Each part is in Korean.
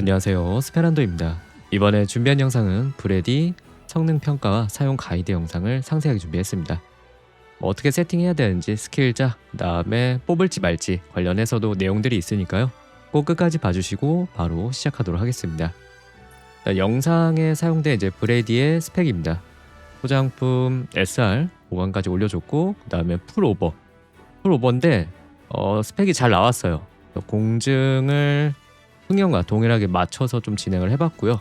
안녕하세요. 스페란도입니다. 이번에 준비한 영상은 브레디 성능 평가와 사용 가이드 영상을 상세하게 준비했습니다. 뭐 어떻게 세팅해야 되는지 스킬자 그다음에 뽑을지 말지 관련해서도 내용들이 있으니까요. 꼭 끝까지 봐주시고 바로 시작하도록 하겠습니다. 자, 영상에 사용된 이제 브레디의 스펙입니다. 포장품 SR 보관까지 올려줬고 그 다음에 풀오버. 풀오버인데 어, 스펙이 잘 나왔어요. 공증을 흥형과 동일하게 맞춰서 좀 진행을 해봤고요.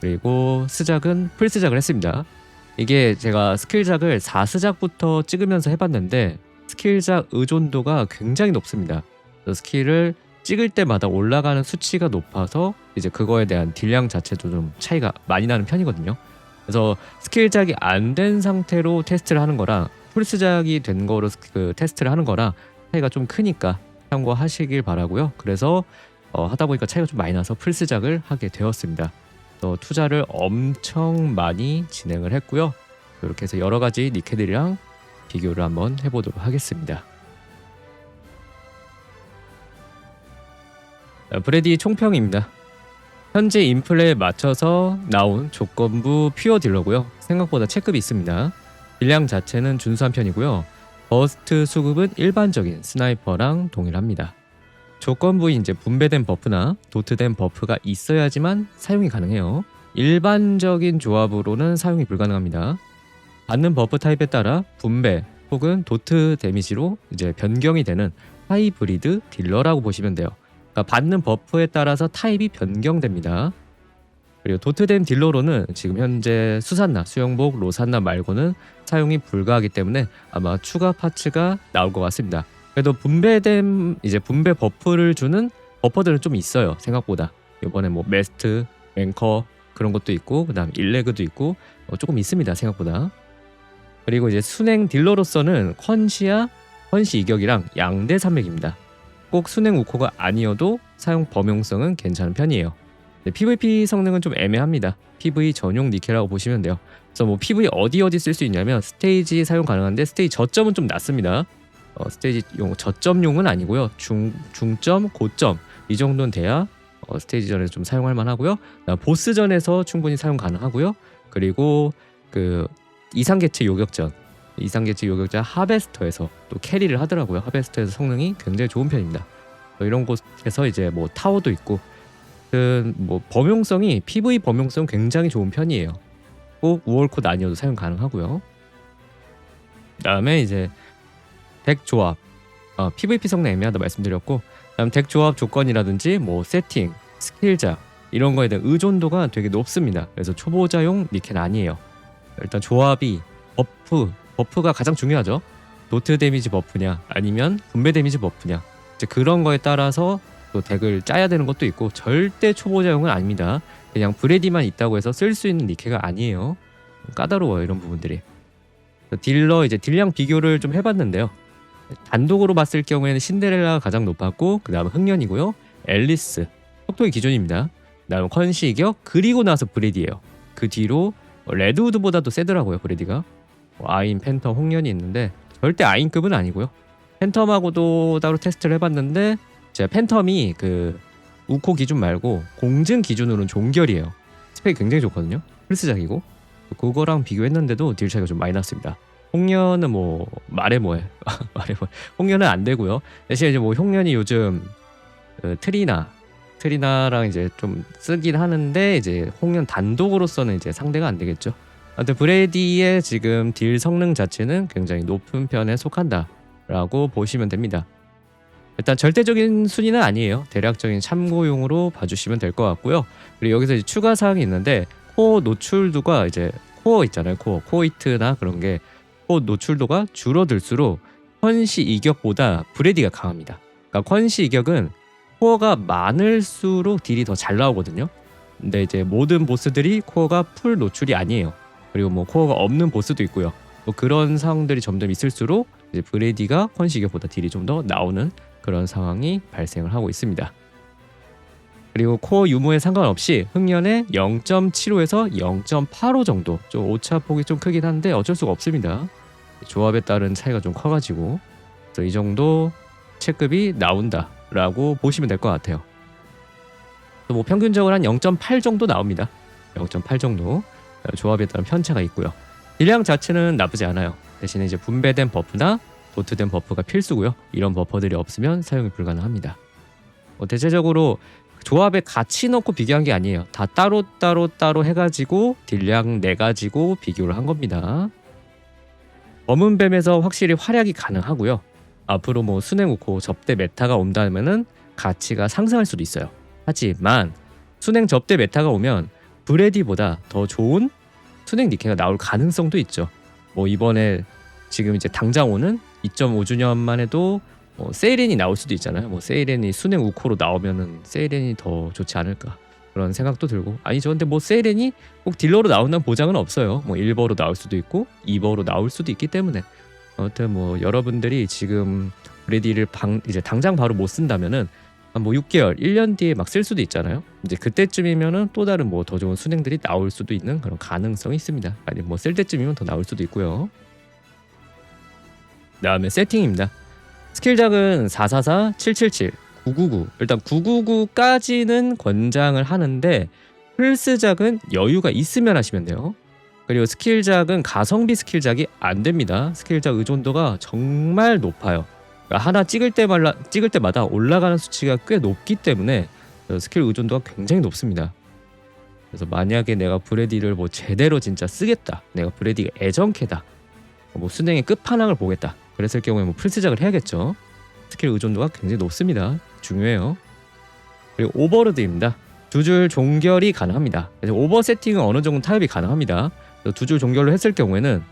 그리고 스작은 풀스작을 했습니다. 이게 제가 스킬작을 4스작부터 찍으면서 해봤는데 스킬작 의존도가 굉장히 높습니다. 스킬을 찍을 때마다 올라가는 수치가 높아서 이제 그거에 대한 딜량 자체도 좀 차이가 많이 나는 편이거든요. 그래서 스킬작이 안 된 상태로 테스트를 하는 거랑 풀스작이 된 거로 그 테스트를 하는 거랑 차이가 좀 크니까 참고하시길 바라고요. 그래서 어, 하다 보니까 차이가 좀 많이 나서 풀스작을 하게 되었습니다. 또 투자를 엄청 많이 진행을 했고요. 이렇게 해서 여러 가지 니케들이랑 비교를 한번 해보도록 하겠습니다. 자, 브레디 총평입니다. 현재 인플레에 맞춰서 나온 조건부 퓨어 딜러고요. 생각보다 체급이 있습니다. 딜량 자체는 준수한 편이고요. 버스트 수급은 일반적인 스나이퍼랑 동일합니다. 조건부인 이제 분배된 버프나 도트된 버프가 있어야지만 사용이 가능해요. 일반적인 조합으로는 사용이 불가능합니다. 받는 버프 타입에 따라 분배 혹은 도트 데미지로 이제 변경이 되는 하이브리드 딜러라고 보시면 돼요. 그러니까 받는 버프에 따라서 타입이 변경됩니다. 그리고 도트댐 딜러로는 지금 현재 수산나, 수영복, 로산나 말고는 사용이 불가하기 때문에 아마 추가 파츠가 나올 것 같습니다. 그래도 분배된 이제 분배 버프를 주는 버퍼들은 좀 있어요 생각보다. 이번에 뭐 메스트, 앵커 그런 것도 있고 그다음 일레그도 있고 어, 조금 있습니다 생각보다. 그리고 이제 순행 딜러로서는 컨시와 컨시 이격이랑 양대 산맥입니다. 꼭 순행 우코가 아니어도 사용 범용성은 괜찮은 편이에요. 네, PVP 성능은 좀 애매합니다. PV 전용 니케라고 보시면 돼요. 그래서 뭐 PV 어디 어디 쓸 수 있냐면 스테이지 사용 가능한데 스테이지 저점은 좀 낮습니다 어, 스테이지용 저점용은 아니고요. 중 중점, 고점 이 정도는 돼야 어, 스테이지전에서 좀 사용할 만하고요. 보스전에서 충분히 사용 가능하고요. 그리고 그 이상계체 요격전, 이상계체 요격자 하베스터에서 또 캐리를 하더라고요. 하베스터에서 성능이 굉장히 좋은 편입니다. 어, 이런 곳에서 이제 뭐 타워도 있고 그뭐 범용성이 PV 범용성 굉장히 좋은 편이에요. 꼭 우월코드 아니어도 사용 가능하고요. 그다음에 이제 덱 조합, 어, PVP 성능 애매하다 말씀드렸고, 다음 덱 조합 조건이라든지 뭐 세팅, 스킬작 이런 거에 대한 의존도가 되게 높습니다. 그래서 초보자용 니켄 아니에요. 일단 조합이 버프, 버프가 가장 중요하죠. 노트 데미지 버프냐, 아니면 분배 데미지 버프냐. 이제 그런 거에 따라서 또 덱을 짜야 되는 것도 있고 절대 초보자용은 아닙니다. 그냥 브레디만 있다고 해서 쓸 수 있는 니케가 아니에요. 까다로워요 이런 부분들이. 딜러 이제 딜량 비교를 좀 해봤는데요. 단독으로 봤을 경우에는 신데렐라가 가장 높았고 그 다음은 흥년이고요. 앨리스, 속도의 기준입니다. 그 다음 컨시 이격 그리고 나서 브레디예요. 그 뒤로 레드우드보다도 세더라고요 브레디가. 뭐 아인, 팬텀, 홍련이 있는데 절대 아인급은 아니고요. 팬텀하고도 따로 테스트를 해봤는데 제가 팬텀이 그 우코 기준 말고 공증 기준으로는 종결이에요. 스펙이 굉장히 좋거든요. 플스작이고 그거랑 비교했는데도 딜 차이가 좀 많이 났습니다. 홍련은 뭐 말해 뭐해 말해 뭐 홍련은 안 되고요. 대신 이제 뭐 홍련이 요즘 그 트리나 트리나랑 이제 좀 쓰긴 하는데 이제 홍련 단독으로서는 이제 상대가 안 되겠죠. 아무튼 브레디의 지금 딜 성능 자체는 굉장히 높은 편에 속한다라고 보시면 됩니다. 일단 절대적인 순위는 아니에요. 대략적인 참고용으로 봐주시면 될 것 같고요. 그리고 여기서 추가 사항이 있는데 코어 노출도가 이제 코어 있잖아요. 코어 코이트나 그런 게 코 노출도가 줄어들수록 컨시 이격보다 브레디가 강합니다. 그러니까 컨시 이격은 코어가 많을수록 딜이 더 잘 나오거든요. 근데 이제 모든 보스들이 코어가 풀 노출이 아니에요. 그리고 뭐 코어가 없는 보스도 있고요. 뭐 그런 상황들이 점점 있을수록 이제 브레디가 컨시 이격보다 딜이 좀 더 나오는 그런 상황이 발생을 하고 있습니다. 그리고 코어 유무에 상관없이 흑연의 0.75에서 0.85 정도 좀 오차 폭이 좀 크긴 한데 어쩔 수가 없습니다. 조합에 따른 차이가 좀 커가지고 그래서 이 정도 체급이 나온다라고 보시면 될 것 같아요. 뭐 평균적으로 한 0.8 정도 나옵니다. 0.8 정도 어, 조합에 따른 편차가 있고요. 딜량 자체는 나쁘지 않아요. 대신에 이제 분배된 버프나 도트된 버프가 필수고요. 이런 버퍼들이 없으면 사용이 불가능합니다. 뭐 대체적으로 조합에 같이 넣고 비교한 게 아니에요. 다 따로 따로 따로 해가지고 딜량 내 가지고 비교를 한 겁니다. 검은 뱀에서 확실히 활약이 가능하고요. 앞으로 뭐 순행 우코 접대 메타가 온다면은 가치가 상승할 수도 있어요. 하지만 순행 접대 메타가 오면 브레디보다 더 좋은 순행 니케가 나올 가능성도 있죠. 뭐 이번에 지금 이제 당장 오는 2.5주년만 해도 뭐 세이렌이 나올 수도 있잖아요. 뭐 세이렌이 순행 우코로 나오면은 세이렌이 더 좋지 않을까 그런 생각도 들고 아니죠. 근데 뭐 세이렌이 꼭 딜러로 나온다는 보장은 없어요. 뭐 1버로 나올 수도 있고 2버로 나올 수도 있기 때문에 아무튼 뭐 여러분들이 지금 브레디를 방 이제 당장 바로 못 쓴다면은 한뭐 6개월, 1년 뒤에 막 쓸 수도 있잖아요. 이제 그때쯤이면은 또 다른 뭐 더 좋은 순행들이 나올 수도 있는 그런 가능성이 있습니다. 아니 뭐 쓸 때쯤이면 더 나올 수도 있고요. 다음에 세팅입니다. 스킬작은 444, 777, 999. 일단 999까지는 권장을 하는데 플스작은 여유가 있으면 하시면 돼요. 그리고 스킬작은 가성비 스킬작이 안 됩니다. 스킬작 의존도가 정말 높아요. 그러니까 하나 찍을 때마다 찍을 때마다 올라가는 수치가 꽤 높기 때문에 스킬 의존도가 굉장히 높습니다. 그래서 만약에 내가 브레디를 뭐 제대로 진짜 쓰겠다, 내가 브레디가 애정캐다, 뭐 순행의 끝판왕을 보겠다. 그랬을 경우에 뭐 풀스작을 해야겠죠. 스킬 의존도가 굉장히 높습니다. 중요해요. 그리고 오버로드입니다. 두 줄 종결이 가능합니다. 그래서 오버 세팅은 어느 정도 타협이 가능합니다. 두 줄 종결로 했을 경우에는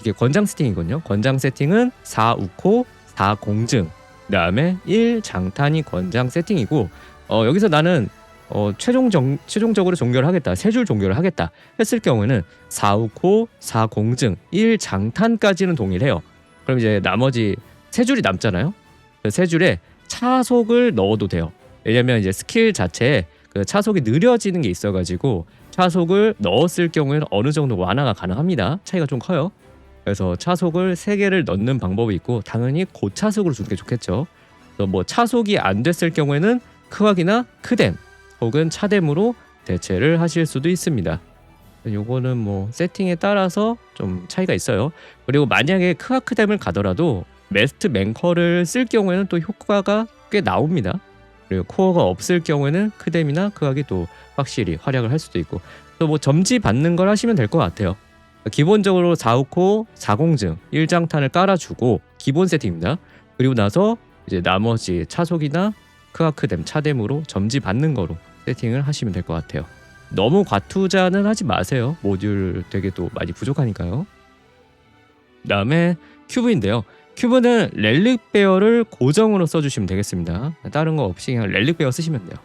이게 권장 세팅이거든요. 권장 세팅은 4 우코, 4 공증, 그다음에 1 장탄이 권장 세팅이고 어, 여기서 나는 어, 최종 정, 최종적으로 종결을 하겠다, 세 줄 종결을 하겠다 했을 경우에는 4 우코, 4 공증, 1 장탄까지는 동일해요. 그럼 이제 나머지 세 줄이 남잖아요. 그 세 줄에 차속을 넣어도 돼요. 왜냐면 이제 스킬 자체에 그 차속이 느려지는 게 있어가지고 차속을 넣었을 경우에는 어느 정도 완화가 가능합니다. 차이가 좀 커요. 그래서 차속을 세 개를 넣는 방법이 있고 당연히 고차속으로 주는 게 좋겠죠. 뭐 차속이 안 됐을 경우에는 크왁이나 크뎀 혹은 차뎀으로 대체를 하실 수도 있습니다. 요거는 뭐 세팅에 따라서 좀 차이가 있어요. 그리고 만약에 크아크뎀을 가더라도 메스트 맹커를 쓸 경우에는 또 효과가 꽤 나옵니다. 그리고 코어가 없을 경우에는 크뎀이나 크악이 또 확실히 활약을 할 수도 있고 또 뭐 점지 받는 걸 하시면 될 것 같아요. 기본적으로 4호코 4공증 1장탄을 깔아주고 기본 세팅입니다. 그리고 나서 이제 나머지 차속이나 크아크뎀 차뎀으로 점지 받는 거로 세팅을 하시면 될 것 같아요. 너무 과투자는 하지 마세요. 모듈 되게 또 많이 부족하니까요. 다음에 큐브인데요. 큐브는 렐릭 베어를 고정으로 써주시면 되겠습니다. 다른 거 없이 그냥 렐릭 베어 쓰시면 돼요.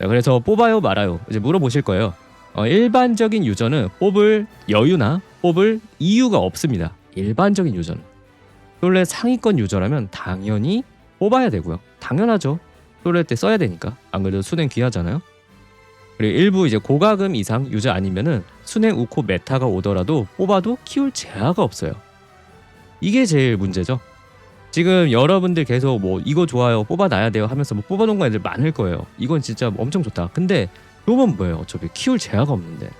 자, 그래서 뽑아요 말아요 이제 물어보실 거예요. 어, 일반적인 유저는 뽑을 여유나 뽑을 이유가 없습니다. 일반적인 유저는 솔레 상위권 유저라면 당연히 뽑아야 되고요. 당연하죠. 솔레 때 써야 되니까 안 그래도 수냉 귀하잖아요. 그리고 일부 이제 고가금 이상 유저 아니면은 순행 우코 메타가 오더라도 뽑아도 키울 재화가 없어요. 이게 제일 문제죠. 지금 여러분들 계속 뭐 이거 좋아요 뽑아놔야 돼요 하면서 뭐 뽑아놓은 거 애들 많을 거예요. 이건 진짜 엄청 좋다. 근데 요건 뭐예요? 어차피 키울 재화가 없는데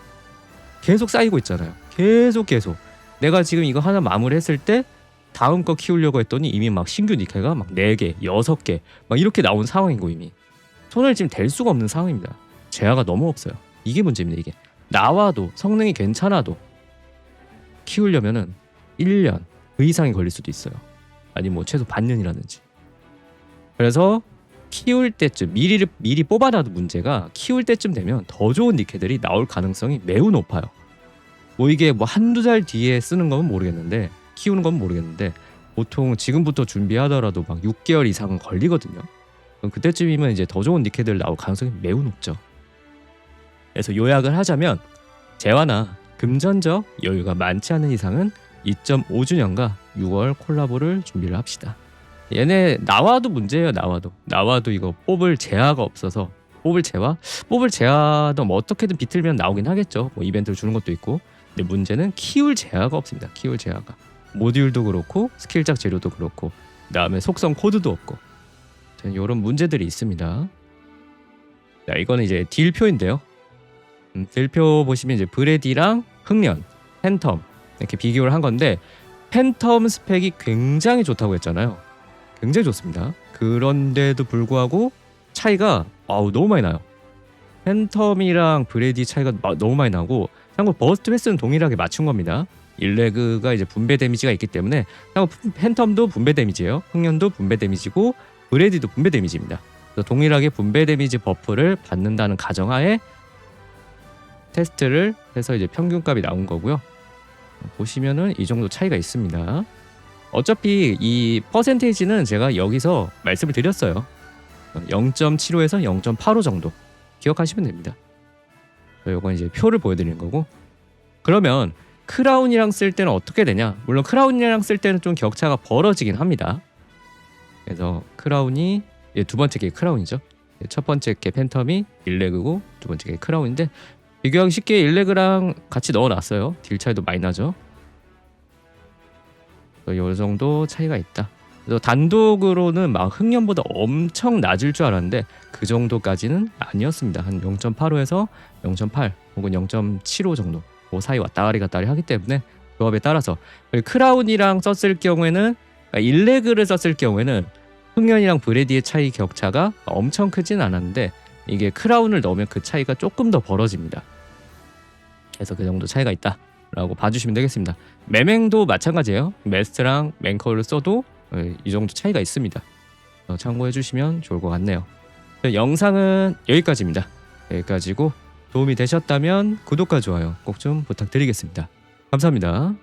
계속 쌓이고 있잖아요. 계속 계속 내가 지금 이거 하나 마무리했을 때 다음 거 키우려고 했더니 이미 막 신규 니켈가 막 4개, 6개 막 이렇게 나온 상황이고 이미 손을 지금 댈 수가 없는 상황입니다. 재화가 너무 없어요. 이게 문제입니다. 이게 나와도 성능이 괜찮아도 키우려면은 1년 그 이상이 걸릴 수도 있어요. 아니 뭐 최소 반년이라든지. 그래서 키울 때쯤 미리 미리 뽑아놔도 문제가 키울 때쯤 되면 더 좋은 니케들이 나올 가능성이 매우 높아요. 뭐 이게 뭐 한두 달 뒤에 쓰는 건 모르겠는데 키우는 건 모르겠는데 보통 지금부터 준비하더라도 막 6개월 이상은 걸리거든요. 그럼 그때쯤이면 이제 더 좋은 니케들 나올 가능성이 매우 높죠. 그래서 요약을 하자면 재화나 금전적 여유가 많지 않은 이상은 2.5주년과 6월 콜라보를 준비를 합시다. 얘네 나와도 문제예요. 나와도 나와도 이거 뽑을 재화가 없어서 뽑을 재화 뽑을 재화도 뭐 어떻게든 비틀면 나오긴 하겠죠. 뭐 이벤트를 주는 것도 있고. 근데 문제는 키울 재화가 없습니다. 키울 재화가 모듈도 그렇고 스킬작 재료도 그렇고 그다음에 속성 코드도 없고 이런 문제들이 있습니다. 자, 이거는 이제 딜표인데요. 음, 딜표 보시면 이제 브레디랑 흥년, 팬텀 이렇게 비교를 한 건데 팬텀 스펙이 굉장히 좋다고 했잖아요. 굉장히 좋습니다. 그런데도 불구하고 차이가 아우 너무 많이 나요. 팬텀이랑 브레디 차이가 마- 너무 많이 나고 참고 버스트 횟수는 동일하게 맞춘 겁니다. 일레그가 이제 분배 데미지가 있기 때문에 참고 팬텀도 분배 데미지예요. 흥년도 분배 데미지고 브레디도 분배 데미지입니다. 동일하게 분배 데미지 버프를 받는다는 가정하에 테스트를 해서 이제 평균값이 나온 거고요. 보시면은 이 정도 차이가 있습니다. 어차피 이 퍼센테이지는 제가 여기서 말씀을 드렸어요. 0.75에서 0.85 정도 기억하시면 됩니다. 이건 이제 표를 보여드리는 거고. 그러면 크라운이랑 쓸 때는 어떻게 되냐? 물론 크라운이랑 쓸 때는 좀 격차가 벌어지긴 합니다. 그래서 크라운이 두 번째 게 크라운이죠. 첫 번째 게 팬텀이 일레그고 두 번째 게 크라운인데 비교하기 쉽게 일레그랑 같이 넣어놨어요. 딜 차이도 많이 나죠. 이 정도 차이가 있다. 그래서 단독으로는 막 흥년보다 엄청 낮을 줄 알았는데 그 정도까지는 아니었습니다. 한 0.85에서 0.8 혹은 0.75 정도 그 사이 왔다 가리 갔다리 하기 때문에 조합에 따라서 크라운이랑 썼을 경우에는 그러니까 일레그를 썼을 경우에는 흥년이랑 브레디의 차이 격차가 엄청 크진 않았는데 이게 크라운을 넣으면 그 차이가 조금 더 벌어집니다. 그래서 그 정도 차이가 있다 라고 봐주시면 되겠습니다. 매맹도 마찬가지예요. 메스트랑 맹커를 써도 예, 이 정도 차이가 있습니다. 어, 참고해 주시면 좋을 것 같네요. 자, 영상은 여기까지입니다. 여기까지고 도움이 되셨다면 구독과 좋아요 꼭 좀 부탁드리겠습니다. 감사합니다.